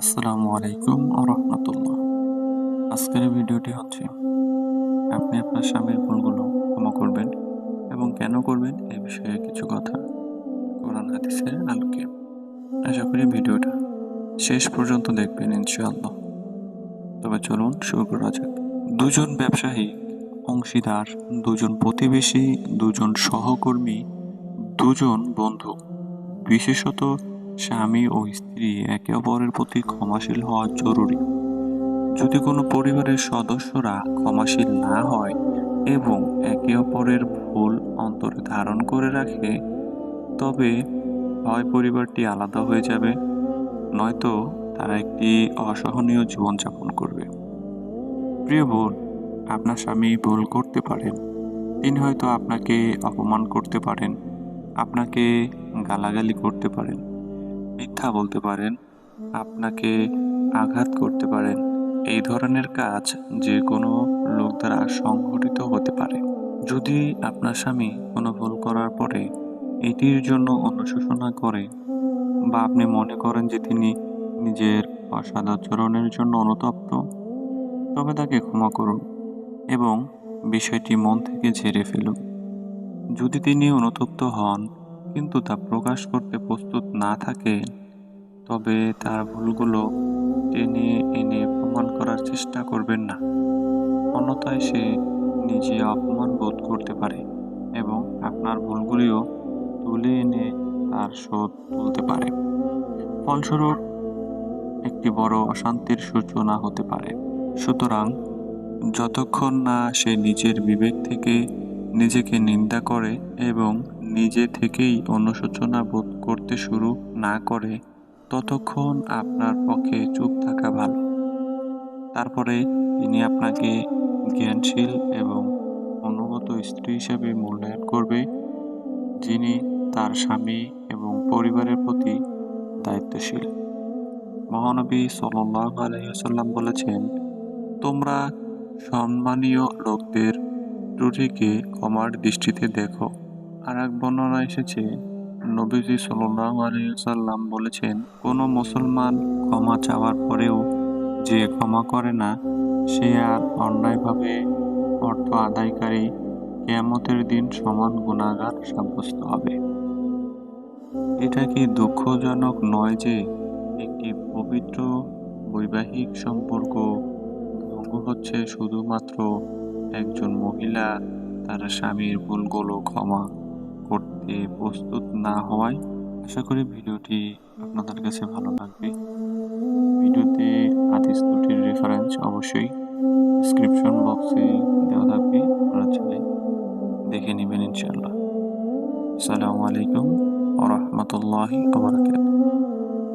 আসসালামু আলাইকুম রহমতুল্লাহ আজকের ভিডিওটি হচ্ছে, আপনি আপনার স্বামীর ভুলগুলো ক্ষমা করবেন এবং কেন করবেন এই বিষয়ে কিছু কথা কোরআন হাদিসের আলোকে। আশা করি ভিডিওটা শেষ পর্যন্ত দেখবেন ইনশাআল্লাহ। তবে চলুন শুরু করা যাক। দুজন ব্যবসায়ী, অংশীদার, দুজন প্রতিবেশী, দুজন সহকর্মী, দুজন বন্ধু, বিশেষত স্বামী ও স্ত্রী একে অপরের প্রতি ক্ষমাশীল হওয়া জরুরি। যদি কোনো পরিবারের সদস্যরা ক্ষমাশীল না হয় এবং একে অপরের ভুল অন্তরে ধারণ করে রাখে, তবে হয় পরিবারটি আলাদা হয়ে যাবে, নয়তো তারা একটি অসহনীয় জীবনযাপন করবে। প্রিয় বোন, আপনার স্বামী ভুল করতে পারেন। তিনি হয়তো আপনাকে অপমান করতে পারেন, আপনাকে গালাগালি করতে পারেন। মিথ্যা বলতে পারেন, আপনাকে আঘাত করতে পারেন। এই ধরনের কাজ যে কোনো লোক দ্বারা সংঘটিত হতে পারে। যদি আপনার স্বামী কোনো ভুল করার পরে এটির জন্য অনুশোচনা করে বা আপনি মনে করেন যে তিনি নিজের অসদাচরণের জন্য অনুতপ্ত, তবে তাকে ক্ষমা করুন এবং বিষয়টি মন থেকে ঝেড়ে ফেলুন। যদি তিনি অনুতপ্ত হন কিন্তু তা প্রকাশ করতে প্রস্তুত না থাকে, তবে তার ভুলগুলো টেনে এনে প্রমাণ করার চেষ্টা করবেন না। অন্যথায় সে নিজে অপমান বোধ করতে পারে এবং আপনার ভুলগুলিও তুলে এনে তার শোধ তুলতে পারে। ফলস্বরূপ, একটি বড় অশান্তির সূচনা হতে পারে। সুতরাং, যতক্ষণ না সে নিজের বিবেক থেকে নিজেকে নিন্দা করে এবং নিজে থেকেই অনুশোচনা বোধ করতে শুরু না করে, ততক্ষণ আপনার পক্ষে চুপ থাকা ভালো। তারপরে তিনি আপনাকে জ্ঞানশীল এবং অনুগত স্ত্রী হিসেবে মূল্যায়ন করবে, যিনি তার স্বামী এবং পরিবারের প্রতি দায়িত্বশীল। মহানবী সাল্লাহ আলহিহাল্লাম বলেছেন, তোমরা সম্মানীয় লোকদের ত্রুটিকে ক্ষমার দৃষ্টিতে দেখো। আর এক বর্ণনা এসেছে, নবীজি সাল্লাহ আলিয়াল্লাম বলেছেন, কোনো মুসলমান ক্ষমা চাওয়ার পরেও যে ক্ষমা করে না, সে আর অন্যায়ভাবে অর্থ আদায়কারী কেয়ামতের দিন সমান গুণাগার সাব্যস্ত হবে। এটা কি দুঃখজনক নয় যে একটি পবিত্র বৈবাহিক সম্পর্ক ভঙ্গ হচ্ছে শুধুমাত্র একজন মহিলা, তার স্বামীর ভুলগুলো ক্ষমা? করতে প্রস্তুত না হওয়ায়, আশা করি ভিডিওটি আপনাদের কাছে ভালো লাগবে। ভিডিওতে হাদিস দুটির রেফারেন্স অবশ্যই ডিসক্রিপশন বক্সে দেওয়া থাকবে, আপনারা চাইলে দেখে নেবেন ইনশাআল্লাহ। আসসালামু আলাইকুম ওরহমতুল্লাহি আবরাকাতুহু